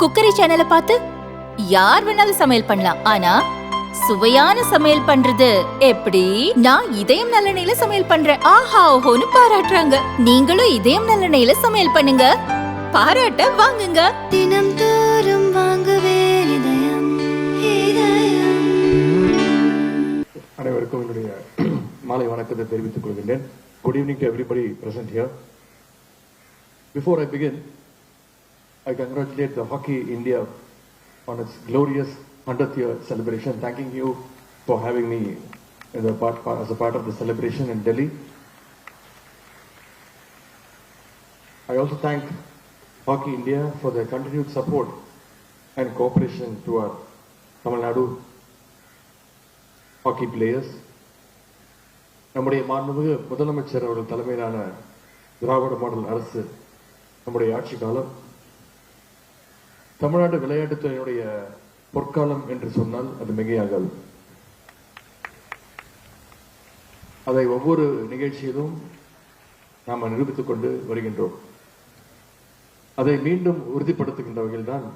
Cookery சேனலை பார்த்து யார் வேணாலும் சமையல் பண்ணலாம். ஆனா சுவையான சமையல் பண்றது எப்படி? நான் இதயம் நல்லெண்ணெயில சமையல் பண்றேன். ஆஹா ஓஹோன்னு பாராட்டுறாங்க. நீங்களும் இதயம் நல்லெண்ணெயில சமையல் பண்ணுங்க. பாராட்ட வாங்குங்க. தினம் தோறும் வாங்குவே இதயம் இதயம். அனைவருக்கும் என்னுடைய மாலை வணக்கத்தை தெரிவித்துக் கொள்கின்றேன். Good evening to everybody present here before I begin I congratulate the Hockey India on its glorious 100th year celebration, thanking you for having me in the part, as a part of the celebration in Delhi. I also thank Hockey India for their continued support and cooperation to our Tamil Nadu hockey players நம்முடைய மாண்புமிகு முதலமைச்சர் அவர்கள் தலைமையிலான திராவிட model அரசு நம்முடைய ஆட்சி காலம் தமிழ்நாடு விளையாட்டுத்துறையினுடைய பொற்காலம் என்று சொன்னால் அது மிகையாகாது. அதை ஒவ்வொரு நிகழ்ச்சியிலும் நாம் நிரூபித்துக் கொண்டு வருகின்றோம். அதை மீண்டும் உறுதிப்படுத்துகின்ற வகையில்தான்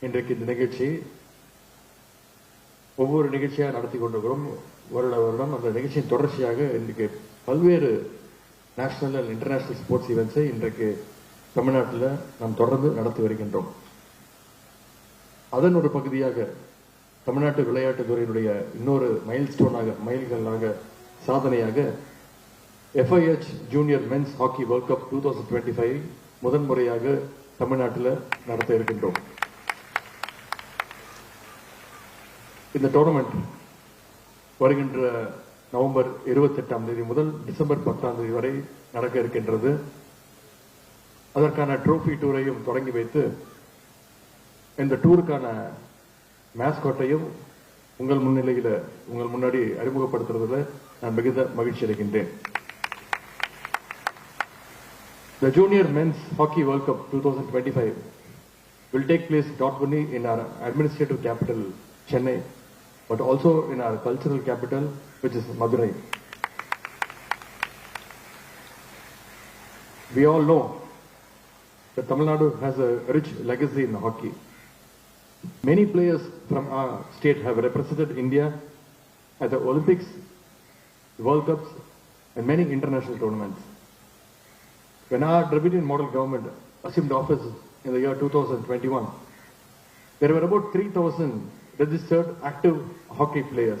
இன்றைக்கு இந்த நிகழ்ச்சி ஒவ்வொரு நிகழ்ச்சியாக நடத்தி கொண்டிருக்கிறோம். வருட வருடம் அந்த நிகழ்ச்சியின் தொடர்ச்சியாக இன்றைக்கு பல்வேறு நேஷனல் அண்ட் இன்டர்நேஷனல் ஸ்போர்ட்ஸ் ஈவெண்ட்ஸை இன்றைக்கு தமிழ்நாட்டில் நாம் தொடர்ந்து நடத்தி வருகின்றோம். அதன் ஒரு பகுதியாக தமிழ்நாட்டு விளையாட்டுத் துறையினுடைய இன்னொரு மைல் ஸ்டோனாக மைல்கல்லாக சாதனையாக FIH junior men's hockey world cup two thousand twenty five முதன்முறையாக தமிழ்நாட்டில் நடத்த இருக்கின்றோம். இந்த டோர்னமெண்ட் வருகின்ற நவம்பர் இருபத்தெட்டாம் தேதி முதல் டிசம்பர் பத்தாம் தேதி வரை நடக்க இருக்கின்றது. அதற்கான ட்ரோஃபி டூரையும் தொடங்கி வைத்து இந்த டூருக்கான மேஸ்காட்டையும் உங்கள் முன்னிலையில உங்கள் முன்னாடி அறிமுகப்படுத்துறதுல நான் மிகுந்த மகிழ்ச்சி அடைகின்றேன் The Junior Men's Hockey World Cup 2025 will take place not only in our administrative capital, Chennai, but also in our cultural capital, which is Madurai. We all know that Tamil Nadu has a rich legacy in hockey. Many players from our state have represented India at the Olympics, World Cups, and many international tournaments. When our Dravidian model government assumed office in the year 2021, there were about 3,000 registered active hockey players.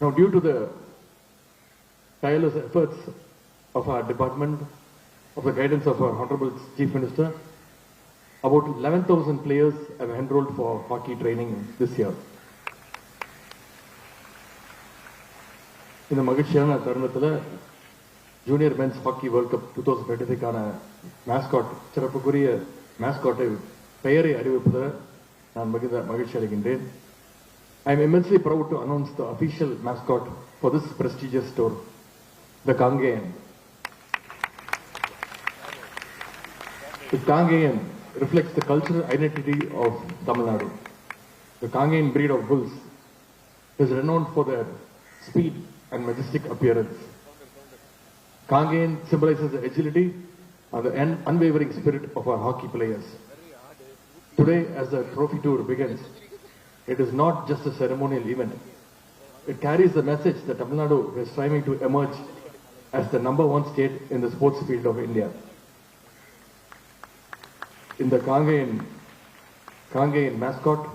Now, due to the tireless efforts of our department, of the guidance of our Honorable Chief Minister, about 11,000 players have enrolled for hockey training this year. இந்த மகிழ்ச்சியான தருணத்தில் junior men's hockey world cup two thousand twenty ஃபைவ்க்கான mascot சிறப்புக்குரிய மேஸ்காட்டை பெயரை அறிவிப்பதில் நான் மிகுந்த மகிழ்ச்சி அடைகின்றேன் I am immensely proud to announce the official mascot for this prestigious tour, the Kangayan. The Kangayan reflects the cultural identity of Tamil Nadu. The Kangayan breed of bulls is renowned for their speed and majestic appearance. Kangayan symbolizes the agility and the un- unwavering spirit of our hockey players. Today, as the trophy tour begins, it is not just a ceremonial event. It carries the message that Tamil Nadu is striving to emerge as the number one state in the sports field of India. இந்த Kangeyan Kangeyan mascot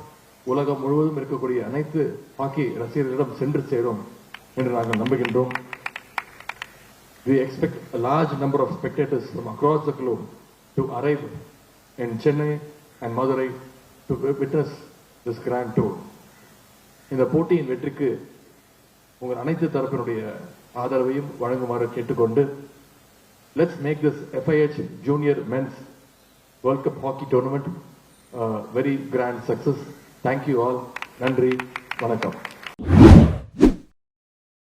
உலகம் முழுவதும் இருக்கக்கூடிய அனைத்து hockey ரசிகர்களிடம் சென்று சேரும் என்று நாங்கள் நம்புகின்றோம் We expect a large number of spectators from across the globe to arrive in Chennai and Madurai to witness this grand tour. இந்த போட்டியின் வெற்றிக்கு உங்கள் அனைத்து தரப்பினுடைய ஆதரவையும் வழங்குமாறு கேட்டுக்கொண்டு let's make this FIH junior men's world cup hockey tournament very grand success thank you all நன்றி வணக்கம்